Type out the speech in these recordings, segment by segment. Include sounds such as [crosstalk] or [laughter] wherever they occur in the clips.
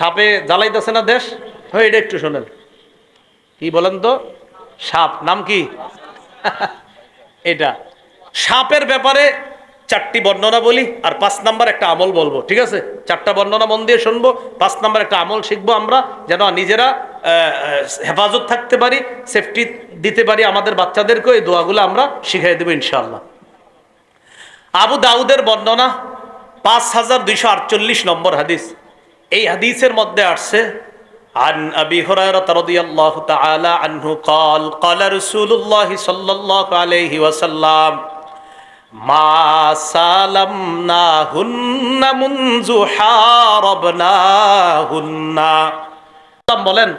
সাপে জ্বালাইতেছে না দেশ? হ্যাঁ এটা একটু শোনেন। কি বলেন তো? সাপ নাম কি? এটা। সাপের ব্যাপারে চারটি বর্ণনা বলি আর পাঁচ নাম্বার একটা আমল বলব ঠিক আছে? চারটা বর্ণনা মন দিয়ে শুনব পাঁচ নাম্বার একটা আমল শিখব আমরা যেন নিজেরা হেফাজত থাকতে পারি সেফটি দিতে পারি আমাদের বাচ্চাদেরকেও এই দোয়াগুলো আমরা শিখাই দেবো ইনশাল্লাহ আবু দাউদের বর্ণনা পাঁচ হাজার দুইশো আটচল্লিশ নম্বর হাদিস। এই হাদিসের মধ্যে আসছে عن أبي هريرة رضي الله تعالى عنه قال قال رسول الله صلى الله عليه وسلم ما سالمناهن منذ حاربناهن আল্লাহ বলেন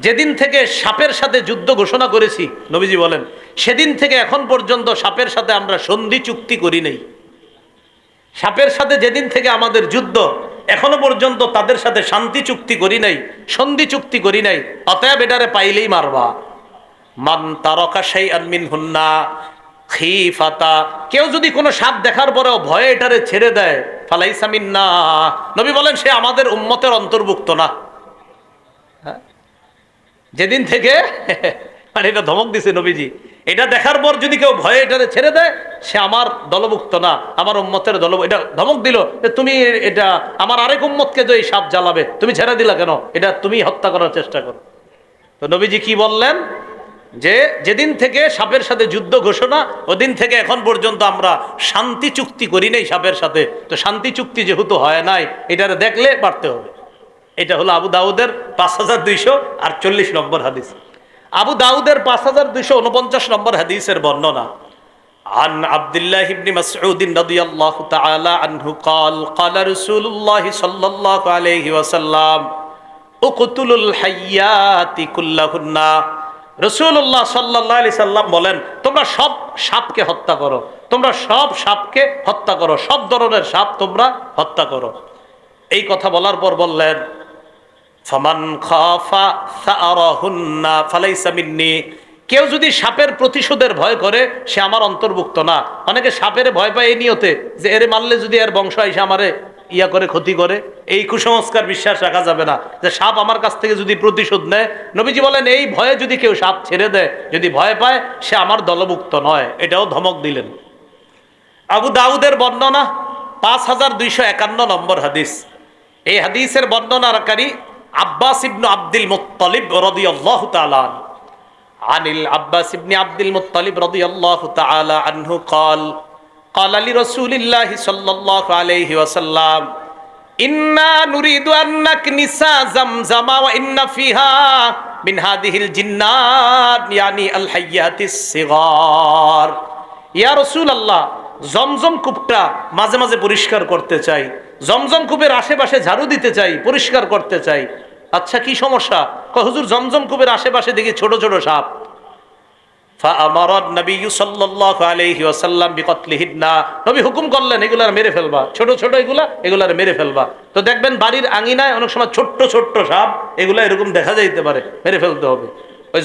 যেদিন থেকে সাপের সাথে যুদ্ধ ঘোষণা করেছি নবীজি বলেন সেদিন থেকে এখন পর্যন্ত সাপের সাথে আমরা সন্ধি চুক্তি করি নেই সাপের সাথে যেদিন থেকে আমাদের যুদ্ধ এখনও পর্যন্ত তাদের সাথে শান্তি চুক্তি করি নাই, সন্ধি চুক্তি করি নাই, অতএব এটারে পাইলেই মারবা। মান তারকা সেই আনমিন হুন্না খিফাতা। কেউ যদি কোনো সাপ দেখার পরেও ভয়ে এটারে ছেড়ে দেয় ফালাইসামিন না নবী বলেন, সে আমাদের উম্মতের অন্তর্ভুক্ত না। হ্যাঁ? যেদিন থেকে [laughs] মানে এটা ধমক দিছে নবীজি। এটা দেখার পর যদি কেউ ভয়ে এটারে ছেড়ে দেয়, সে আমার দলভুক্ত না, আমার উম্মতের দল এটা ধমক দিল যে তুমি এটা, আমার আরেক উম্মতকে যে এই সাপ জ্বালাবে, তুমি ছেড়ে দিলা কেন? এটা তুমি হত্যা করার চেষ্টা করো। তো নবীজি কি বললেন? যে যেদিন থেকে সাপের সাথে যুদ্ধ ঘোষণা, ওদিন থেকে এখন পর্যন্ত আমরা শান্তি চুক্তি করি নাই সাপের সাথে। তো শান্তি চুক্তি যেহেতু হয় নাই এটা দেখলে পারতে হবে। এটা হলো আবু দাউদের পাঁচ হাজার দুইশো আটচল্লিশ নম্বর হাদিস। আবু দাউদের পাঁচ হাজার দুইশো উনপঞ্চাশ নম্বর হাদিসের বর্ণনা عن عبد الله بن مسعود رضي الله تعالى عنه قال قال رسول الله صلى الله عليه وسلم اقتلوا الحيات كلهن রসুল্লাহ সাল্লাহ আলি সাল্লাম বলেন তোমরা সব সাপকে হত্যা করো তোমরা সব সাপকে হত্যা করো সব ধরনের সাপ তোমরা হত্যা করো এই কথা বলার পর বললেন ফামান খাফা সাআরাহুন্না ফালাইসা কেউ যদি সাপের প্রতিশোধের ভয় করে, সে আমার অন্তর্ভুক্ত না। অনেকে সাপের ভয় পায় এই নিয়তে যে এরে মারলে যদি এর বংশ এসে আমারে ইয়া করে, ক্ষতি করে, এই কুসংস্কার বিশ্বাস রাখা যাবে না। যে সাপ আমার কাছ থেকে যদি প্রতিশোধ নেয়, নবীজি বলেন, এই ভয়ে যদি কেউ সাপ ছেড়ে দেয়, যদি ভয় পায়, সে আমার দলভুক্ত নয়। এটাও ধমক দিলেন। আবু দাউদের বর্ণনা পাঁচ হাজার দুইশো একান্ন নম্বর হাদিস। এই হাদিসের বর্ণনাকারী আব্বাস ইবনু আব্দুল মুত্তালিব রাদিয়াল্লাহু তাআলা আনহু। আনিল আব্বাস ইবনে আব্দুল মুত্তালিব রাদিয়াল্লাহু তাআলা আনহু قال قال لرسول الله صلى الله عليه وسلم إنا نريد أن نكنس زمزم وإن فيها من هذه الجنات يعني الحيات الصغار ইয়া রসুল আল্লাহ জমজম কূপটা মাঝে মাঝে পরিষ্কার করতে চাই জমজম কূপের আশেপাশে ঝাড়ু দিতে চাই, পরিষ্কার করতে চাই। আচ্ছা কি সমস্যা? হুজুর, জমজম কূপের আশেপাশে দেখি ছোট ছোট সাপ। হুকুম করলেন, এগুলার মেরে ফেলবা। ছোট ছোট এগুলা, এগুলার মেরে ফেলবা। তো দেখবেন বাড়ির আঙিনায় অনেক সময় ছোট্ট ছোট্ট সাপ, এগুলা এরকম দেখা যাইতে পারে, মেরে ফেলতে হবে। ওই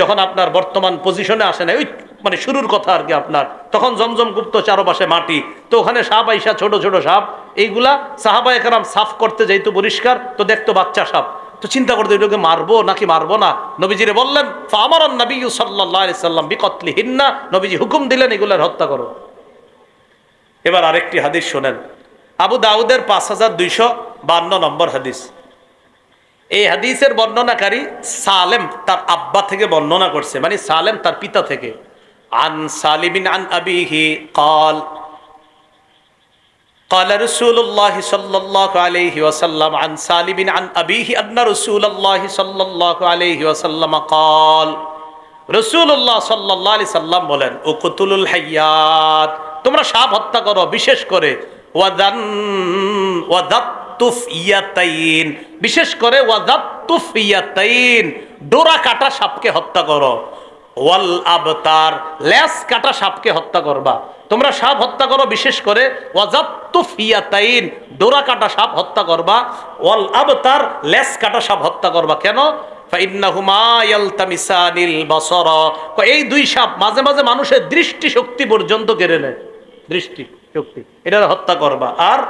যখন আপনার বর্তমান পজিশনে আসে না, ওই মানে শুরুর কথা আর কি আপনার। তখন জমজম কুপ তো চারোপাশে মাটি। তো ওখানে সাপ আইসা ছোট ছোট সাপ এইগুলা সাহাবা একরাম সাফ করতে যাইতো পরিষ্কার, তো দেখতো বাচ্চা সাপ। তো চিন্তা করতে, এটাকে মারবো নাকি মারবো না? নবীজিরে বললেন আমার নবী সাল্লাম বিকতলি হিন্না নবীজি হুকুম দিলেন, এগুলার হত্যা করো। এবার আরেকটি হাদিস শোনেন। আবু দাউদের পাঁচ হাজার দুইশো বান্ন নম্বর হাদিস। এই হাদিসের বর্ণনাকারী সালেম তার আব্বা থেকে বর্ণনা করছে মানে সালেম তার পিতা থেকে। আন সালিবিন আন আবিহি কল قال رسول الله صلى الله عليه وسلم عن سالم عن أبيه أن رسول الله صلى الله عليه وسلم قال رسول الله صلى الله عليه وسلم বলেন উকতুলুল হাইয়াত তোমরা সাপ হত্যা করো বিশেষ করে ওয়াদান ওয়াদাতুফ ইয়াতাইন বিশেষ করে ওয়াদাতুফ ইয়াতাইন ডোরা কাটা সাপকে হত্যা করো ওয়াল আবতার লেস কাটা সাপকে হত্যা করবা তোমরা সাপ হত্যা করো, বিশেষ করে ডোরা কাটা সাপ হত্যা করবা, ওয়াল আবতার, লেস কাটা সাপ হত্যা করবা। কেন? এই দুই সাপ মাঝে মাঝে মানুষের দৃষ্টি শক্তি পর্যন্ত কেড়ে নেয়। দৃষ্টি শক্তি এটা হত্যা করবা। আর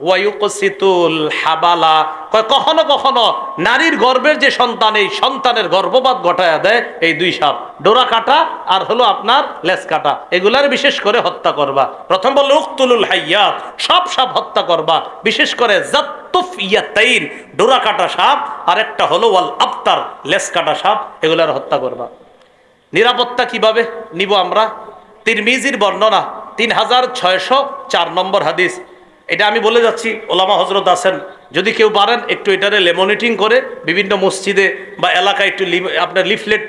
ওয়ায়ুকসিতুল হাবালা। কখনো কখনো নারীর গর্ভের যে সন্তান, এই সন্তানের গর্ভপাত ঘটায়া দেয় এই দুই সাপ। ডোরা কাটা আর হলো আপনার লেস কাটা। এগুলার বিশেষ করে হত্যা করবা। প্রথম বলল, উক্তুলুল হাইয়াত। সব সাপ হত্যা করবা। বিশেষ করে জাত্তুফ ডোরা কাটা সাপ। আর একটা হলো, ওয়াল আফতার লেস কাটা সাপ। এগুলার হত্যা করবা। নিরাপত্তা কীভাবে নিব আমরা? তিরমিজির বর্ণনা, তিন হাজার ছয়শো চার নম্বর হাদিস। এটা আমি বলে যাচ্ছি, ওলামা হজরত আছেন, যদি কেউ পারেন একটু এটারে লেমোনেটিং করে, বিভিন্ন মসজিদে বা এলাকায় একটু আপনার লিফলেট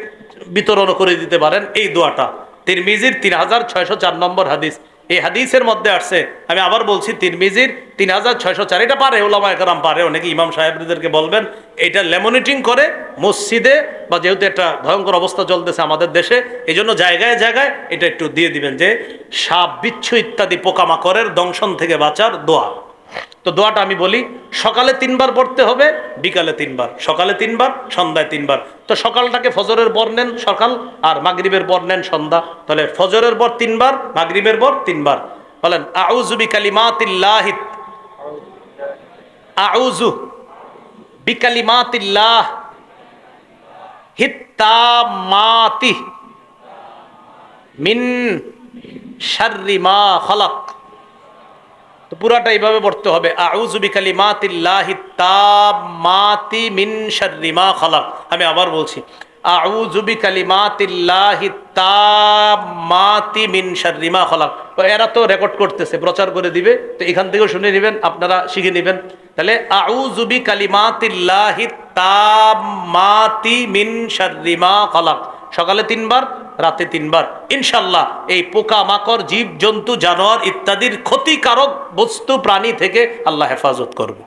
বিতরণ করে দিতে পারেন, এই দোয়াটা। তিন তিরমিজির তিন হাজার ছয়শো চার নম্বর হাদিস। এই হাদিসের মধ্যে আসছে। আমি আবার বলছি, তিরমিজির তিন হাজার ছয়শো চার, এটা পারে ওলামা একরাম পারে অনেকে ইমাম সাহেবদেরকে বলবেন, এটা লেমনিটিং করে মসজিদে, বা যেহেতু একটা ভয়ঙ্কর অবস্থা চলতেছে আমাদের দেশে এই জন্য জায়গায় জায়গায় এটা একটু দিয়ে দিবেন যে, সাপ বিচ্ছু ইত্যাদি পোকামাকড়ের দংশন থেকে বাঁচার দোয়া। তো দোয়াটা আমি বলি, সকালে তিনবার পড়তে হবে, বিকালে তিনবার। সকালে তিনবার, সন্ধ্যায় তিনবার। তো সকালটাকে ফজরের পর নেন সকাল, আর মাগরিবের পর নেন সন্ধ্যা। তাহলে ফজরের পর তিনবার, মাগরিবের পর তিনবার। বলেন আউজু বিকালিমাতিল্লাহি আউজু বিকালিমাতিল্লাহ হিত্তামাতি মিন শাররি মা খলাক। তো পুরাটা এইভাবে পড়তে হবে। আউযু বিকালিমাতিল্লাহি তাম্মাতি মিন শাররি মা খালাক। আমি আবার বলছি, আউযু বিকালিমাতিল্লাহি তাম্মাতি মিন শাররি খালাক। এরা তো রেকর্ড করতেছে, প্রচার করে দিবে, তো এখান থেকেও শুনে নেবেন, আপনারা শিখে নেবেন। তাহলে, আউযু বিকালিমাতিল্লাহি তাম্মাতি মিন শাররি মা খালাক। সকালে তিনবার রাতে তিনবার। ইনশাল্লাহ এই পোকা মাকড় জীব জন্তু জানোয়ার ইত্যাদির ক্ষতিকারক বস্তু, প্রাণী থেকে আল্লাহ হেফাজত করবে।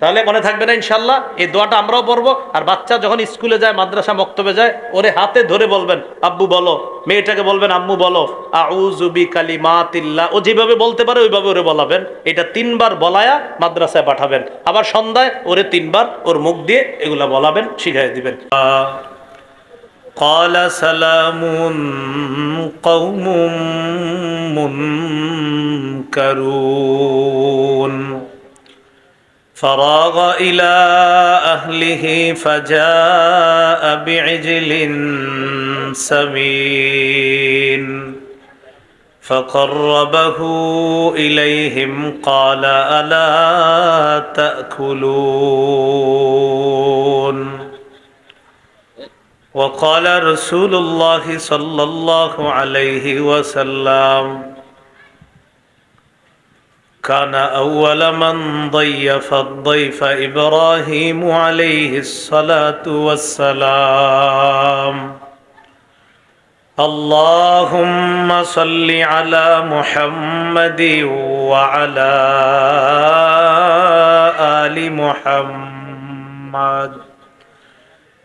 তাহলে মনে থাকবে না ইনশাল্লাহ এই দোয়াটা আমরাও পড়ব, আর বাচ্চা যখন স্কুলে যায়, মাদ্রাসা মক্তবে যায়, ওরে হাতে ধরে বলবেন, আব্বু বলো, মেয়েটাকে বলবেন, আম্মু বলো আউজুবি কালিমাতিল্লাহ ও যেভাবে বলতে পারে, ওইভাবে ওরে বলাবেন। এটা তিনবার বলায়া মাদ্রাসায় পাঠাবেন। আবার সন্ধ্যায় ওরে তিনবার ওর মুখ দিয়ে এগুলা বলাবেন শিখাই দিবেন। قال سلام قوم منكرون. فراغ إلى أهله فجاء بعجل سمين. فقربه إليهم قال ألا تأكلون. وقال رسول الله صلى الله عليه وسلم كان أول من ضيف الضيف إبراهيم عليه الصلاة والسلام. اللهم صل على محمد وعلى آل محمد.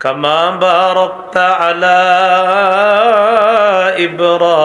كما باركت على إبراهيم.